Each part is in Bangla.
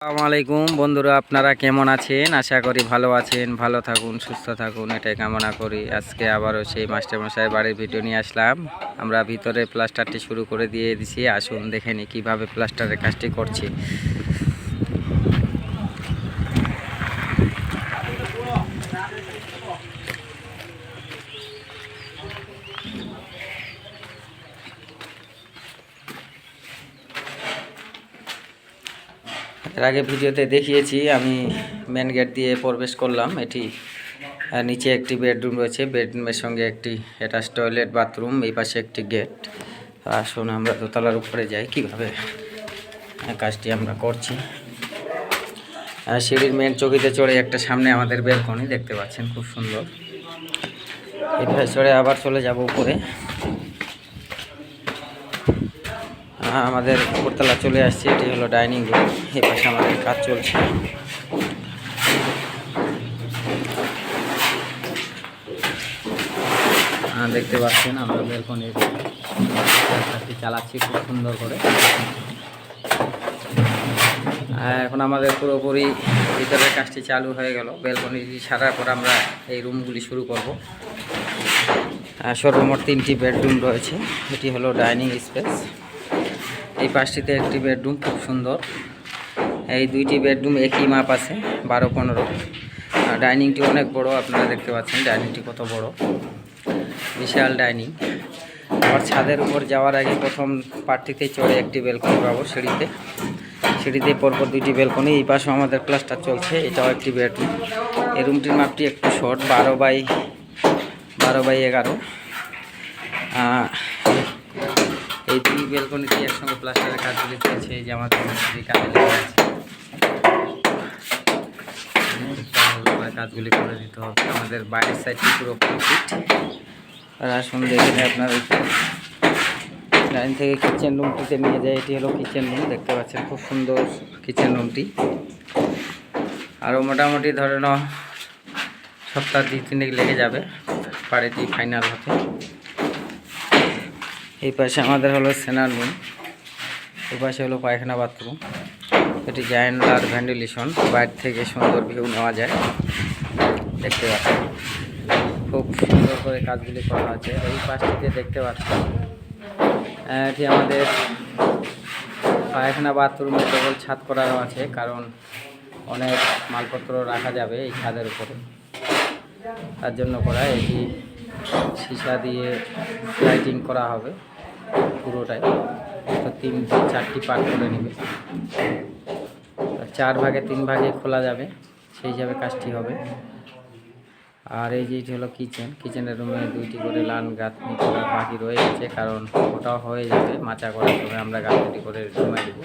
আসসালামু আলাইকুম বন্ধুরা, আপনারা কেমন আছেন? আশা করি ভালো আছেন, ভালো থাকুন, সুস্থ থাকুন, এটাই কামনা করি। আজকে আবারও সেই মাস্টারমশাই বাড়ির ভিডিও নিয়ে আসলাম। আমরা ভিতরে প্লাস্টারটি শুরু করে দিয়ে দিছি। আসুন, দেখে নিই কীভাবে প্লাস্টারের কাজটি করছি। এর আগে ভিডিওতে দেখিয়েছি, আমি মেন গেট দিয়ে প্রবেশ করলাম। এটি নিচে একটি বেডরুম রয়েছে। বেডরুমের সঙ্গে একটি অ্যাটাচ টয়লেট বাথরুম এই পাশে একটি গেট আসুন, আমরা দোতলার উপরে যাই। কীভাবে কাজটি আমরা করছি। সিঁড়ির মেন চকিতে চড়ে একটা সামনে আমাদের বেলকনি দেখতে পাচ্ছেন, খুব সুন্দর। এভাবে চড়ে আবার চলে যাব উপরে। আমাদের উপরতলা চলে আসছে, এটি হলো ডাইনিং রুম। এই পাশে আমাদের কাজ চলছে। দেখতে পাচ্ছেন আমরা বেলকনির কাজটি চালাচ্ছি খুব সুন্দর করে। এখন আমাদের পুরোপুরি ভিতরের কাজটি চালু হয়ে গেল। বেলকনি ছাড়ার পর আমরা এই রুমগুলি শুরু করব। সর্বমোট তিনটি বেডরুম রয়েছে। এটি হলো ডাইনিং স্পেস এই পাশটিতে একটি বেডরুম, খুব সুন্দর। এই দুইটি বেডরুম একই মাপ আছে, বারো পনেরো। ডাইনিংটি অনেক বড়, আপনারা দেখতে পাচ্ছেন ডাইনিংটি কত বড়। বিশাল ডাইনিং। আবার ছাদের উপর যাওয়ার আগে প্রথম পার্টিতে চড়ে একটি বেলকনি পাবো সিঁড়িতে। সিঁড়িতে পরপর দুইটি বেলকনি, এই পাশেও আমাদের ক্লাসটা চলছে, এটাও একটি বেডরুম। এই রুমটির মাপটি একটু শর্ট, বারো বাই বারো বাই এগারো। এই দুই বেলকনিটি একসঙ্গে প্লাস্টারের কাজগুলি চলছে, এই যে আমার কাজে কাজগুলি করে দিতে হবে। আমাদের বাইরের সাইডটি পুরো কমপ্লিট আর আসুন দেখে আপনার লাইন থেকে কিচেন রুমটিতে নিয়ে যায়, এটি হলো কিচেন রুম দেখতে পাচ্ছেন খুব সুন্দর কিচেন রুমটি আরও মোটামুটি ধরে নাও, সপ্তাহ দুই তিনেক লেগে যাবে, বাড়িটি ফাইনাল হতে। এই পাশে আমাদের হলো সেনার রুম এই পাশে হলো পায়খানা বাথরুম এটি জায়নালার ভেন্টিলেশন বাইরে থেকে সুন্দর ভিউ নেওয়া যায় দেখতে পাচ্ছেন। খুব সুন্দর করে কাজগুলি করা আছে এই পাশটিতে দেখতে পাচ্ছেন আহ, এটি আমাদের পায়খানা বাথরুমে কেবল ছাদ করাও আছে কারণ অনেক মালপত্র রাখা যাবে এই ছাদের উপরে। তার জন্য করা এটি সীসা দিয়ে লাইটিং করা হবে পুরোটাই। তো তিন চারটি পার্ট করে নেবে। চার ভাগে তিন ভাগে খোলা যাবে, সেই হিসাবে কাজটি হবে। আর এই যেটি হলো কিচেন কিচেনের রুমে দুইটি করে লান গাঁথনি করার বাকি রয়ে গেছে কারণ ওটাও হয়ে যাবে, মাচা করার সময় আমরা গাঁথনি করে রুমে দেবো।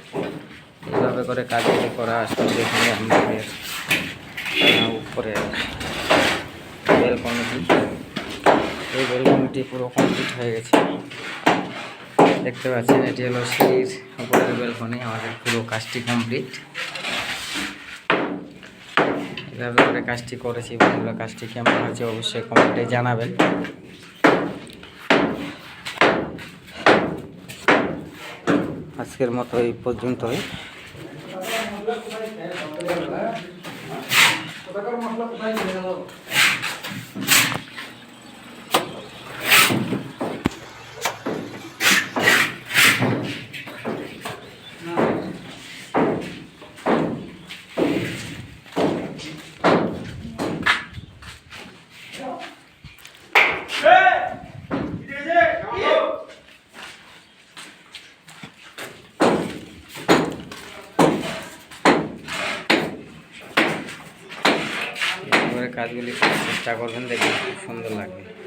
এইভাবে করে কাজগুলি করা আসলে আমাদের আহ, উপরে বেলকনিটি এই বেলকনিটি পুরো কমপ্লিট হয়ে গেছে। দেখতে পাচ্ছেন, এটি হলো সিঁড়ির উপরের বেলকনি, আমাদের পুরো কাজটি কমপ্লিট এভাবে করে কাজটি করেছি, বন্ধুরা, কাজটি কেমন হয়েছে অবশ্যই কমেন্টে জানাবেন। আজকের মতো এই পর্যন্তই এভাবে কাজগুলি চেষ্টা করবেন দেখবেন খুব সুন্দর লাগবে।